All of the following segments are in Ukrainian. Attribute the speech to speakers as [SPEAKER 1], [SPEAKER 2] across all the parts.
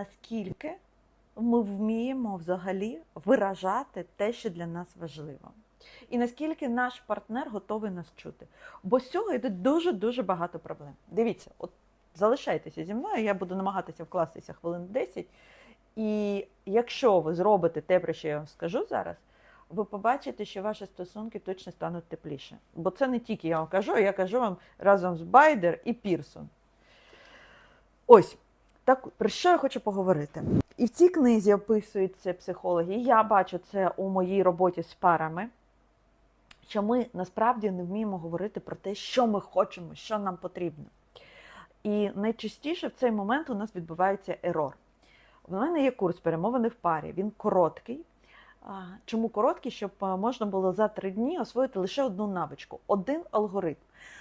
[SPEAKER 1] наскільки ми вміємо взагалі виражати те, що для нас важливо. І наскільки наш партнер готовий нас чути. Бо з цього йде дуже-дуже багато проблем. Дивіться, от залишайтеся зі мною, я буду намагатися вкластися хвилин 10. І якщо ви зробите те, про що я вам скажу зараз, ви побачите, що ваші стосунки точно стануть тепліше. Бо це не тільки я вам кажу, я кажу вам разом з Байдер і Пірсон. Ось, так про що я хочу поговорити? І в цій книзі описуються психологи, я бачу це у моїй роботі з парами, що ми насправді не вміємо говорити про те, що ми хочемо, що нам потрібно. І найчастіше в цей момент у нас відбувається ерор. У мене є курс перемовини в парі. Він короткий. Чому короткий? Щоб можна було за три дні освоїти лише одну навичку, один алгоритм,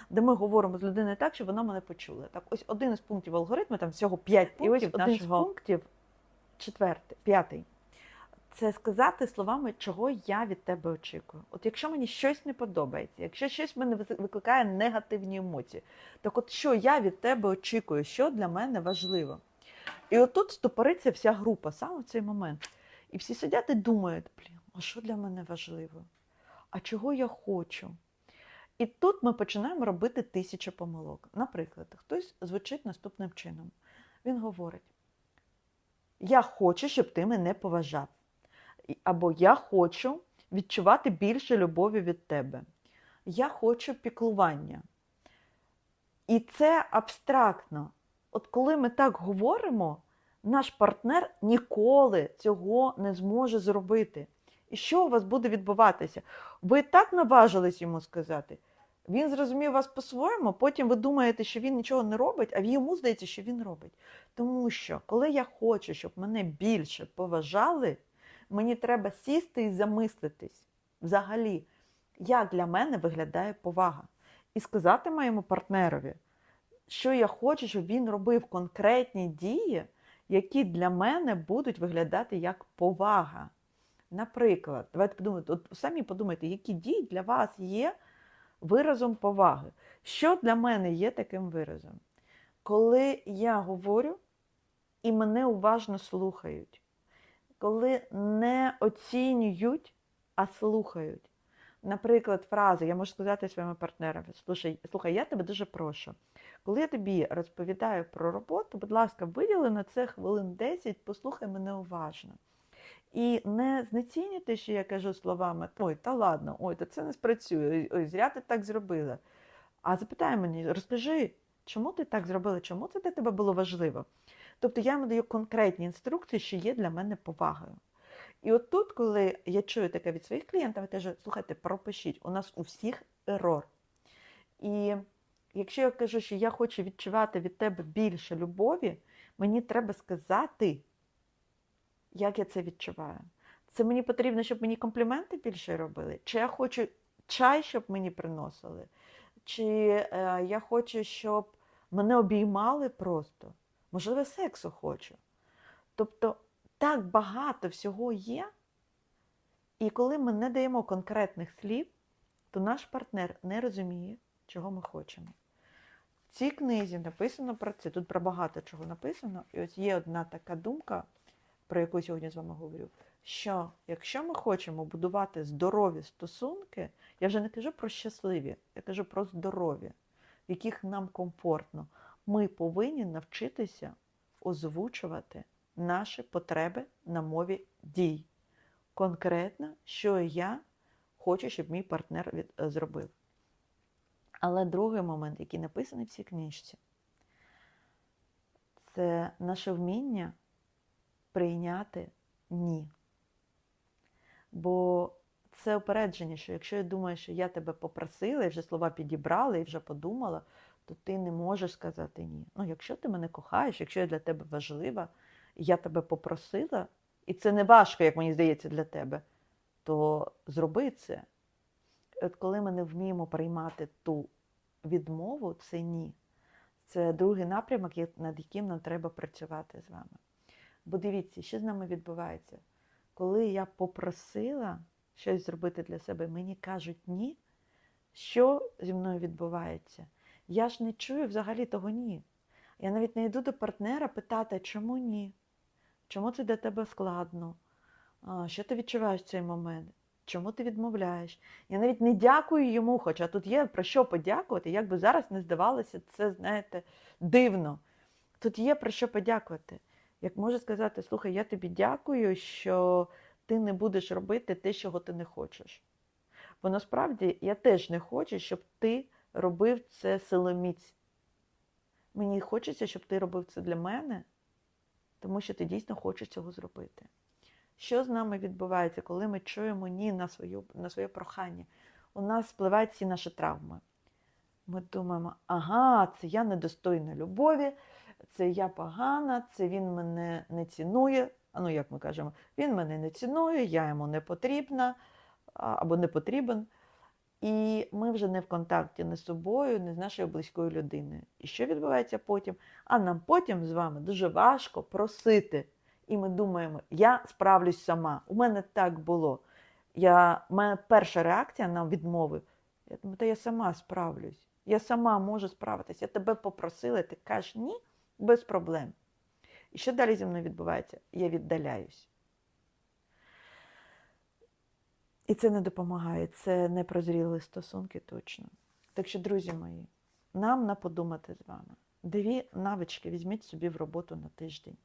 [SPEAKER 1] де ми говоримо з людиною так, щоб вона мене почула. Так, ось один із пунктів алгоритму, там всього п'ять
[SPEAKER 2] І ось один з
[SPEAKER 1] з пунктів, четвертий, п'ятий. Це сказати словами, чого я від тебе очікую. От якщо мені щось не подобається, якщо щось в мене викликає негативні емоції, так от що я від тебе очікую, що для мене важливо. І отут стопориться вся група саме в цей момент. І всі сидять і думають, блін, а що для мене важливо? А чого я хочу? І тут ми починаємо робити тисячу помилок. Наприклад, хтось звучить наступним чином. Він говорить: Я хочу, щоб ти мене поважав. Або я хочу відчувати більше любові від тебе. Я хочу піклування. І це абстрактно. От коли ми так говоримо, наш партнер ніколи цього не зможе зробити. І що у вас буде відбуватися? Ви так наважились йому сказати. Він зрозумів вас по-своєму, потім ви думаєте, що він нічого не робить, а йому здається, що він робить. Тому що, коли я хочу, щоб мене більше поважали, мені треба сісти і замислитись взагалі, як для мене виглядає повага. І сказати моєму партнерові, що я хочу, щоб він робив конкретні дії, які для мене будуть виглядати як повага. Наприклад, давайте подумайте, от самі подумайте, які дії для вас є виразом поваги. Що для мене є таким виразом? Коли я говорю і мене уважно слухають, коли не оцінюють, а слухають. Наприклад, фрази, я можу сказати своєму партнерові, слухай, слухай, я тебе дуже прошу. Коли я тобі розповідаю про роботу, будь ласка, виділи на це хвилин 10, послухай мене уважно. І не знецінюйте, що я кажу словами ой, та ладно, ой, та це не спрацює, ой, зря ти так зробила. А запитай мені, розкажи, чому ти так зробила, чому це для тебе було важливо? Тобто я йому даю конкретні інструкції, що є для мене повагою. І от тут, коли я чую таке від своїх клієнтів, я кажу, слухайте, пропишіть, у нас у всіх ерор. І якщо я кажу, що я хочу відчувати від тебе більше любові, мені треба сказати, як я це відчуваю. Це мені потрібно, щоб мені компліменти більше робили? Чи я хочу чай, щоб мені приносили? Чи е, я хочу, щоб мене обіймали просто? Можливо, сексу хочу. Тобто так багато всього є, і коли ми не даємо конкретних слів, то наш партнер не розуміє, чого ми хочемо. Цій книзі написано про це, тут про багато чого написано, і ось є одна така думка, про яку сьогодні з вами говорю, що якщо ми хочемо будувати здорові стосунки, я вже не кажу про щасливі, я кажу про здорові, в яких нам комфортно, ми повинні навчитися озвучувати наші потреби на мові дій. Конкретно, що я хочу, щоб мій партнер від, е, зробив. Але другий момент, який написаний в цій книжці, це наше вміння прийняти ні. Бо це опередження, що якщо я думаю, що я тебе попросила, і вже слова підібрала, і вже подумала, то ти не можеш сказати ні. Ну, якщо ти мене кохаєш, якщо я для тебе важлива, я тебе попросила, і це не важко, як мені здається, для тебе, то зроби це. От коли ми не вміємо приймати ту відмову, це ні. Це другий напрямок, над яким нам треба працювати з вами. Бо дивіться, що з нами відбувається. Коли я попросила щось зробити для себе, мені кажуть ні, що зі мною відбувається? Я ж не чую взагалі того ні. Я навіть не йду до партнера питати, чому ні. чому це для тебе складно, що ти відчуваєш в цей момент, чому ти відмовляєш. Я навіть не дякую йому, хоча тут є про що подякувати, як би зараз не здавалося, це, знаєте, дивно. Тут є про що подякувати. Як можу сказати, слухай, я тобі дякую, що ти не будеш робити те, чого ти не хочеш. Бо насправді я теж не хочу, щоб ти робив це силоміць. Мені хочеться, щоб ти робив це для мене, тому що ти дійсно хочеш цього зробити. Що з нами відбувається, коли ми чуємо ні на, свою, на своє прохання? У нас спливають всі наші травми. Ми думаємо, ага, це я недостойна любові, це я погана, це він мене не цінує. А ну, як ми кажемо, він мене не цінує, я йому не потрібна або не потрібен. І ми вже не в контакті не з собою, не з нашою близькою людиною. І що відбувається потім? А нам потім з вами дуже важко просити. І ми думаємо, я справлюсь сама. У мене так було. Я, у мене перша реакція на відмови. Я думаю, та я сама справлюсь. Я сама можу справитися. Я тебе попросила, ти кажеш ні, без проблем. І що далі зі мною відбувається? Я віддаляюсь. І це не допомагає, це не прозріли стосунки точно. Так що, друзі мої, нам на подумати з вами. Дві навички візьміть собі в роботу на тиждень.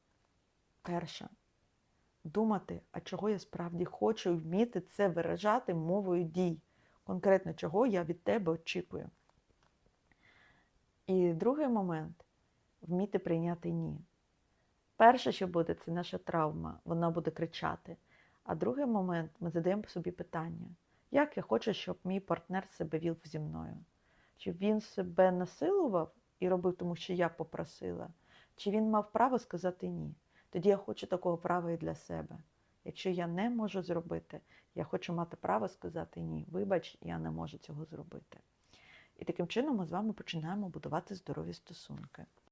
[SPEAKER 1] Перша думати, а чого я справді хочу, вміти це виражати мовою дій. Конкретно, чого я від тебе очікую. І другий момент вміти прийняти ні. Перше, що буде, це наша травма, вона буде кричати. А другий момент ми задаємо собі питання, як я хочу, щоб мій партнер себе вів зі мною? Чи він себе насилував і робив, тому що я попросила, чи він мав право сказати ні? Тоді я хочу такого права і для себе. Якщо я не можу зробити, я хочу мати право сказати ні. Вибач, я не можу цього зробити. І таким чином ми з вами починаємо будувати здорові стосунки.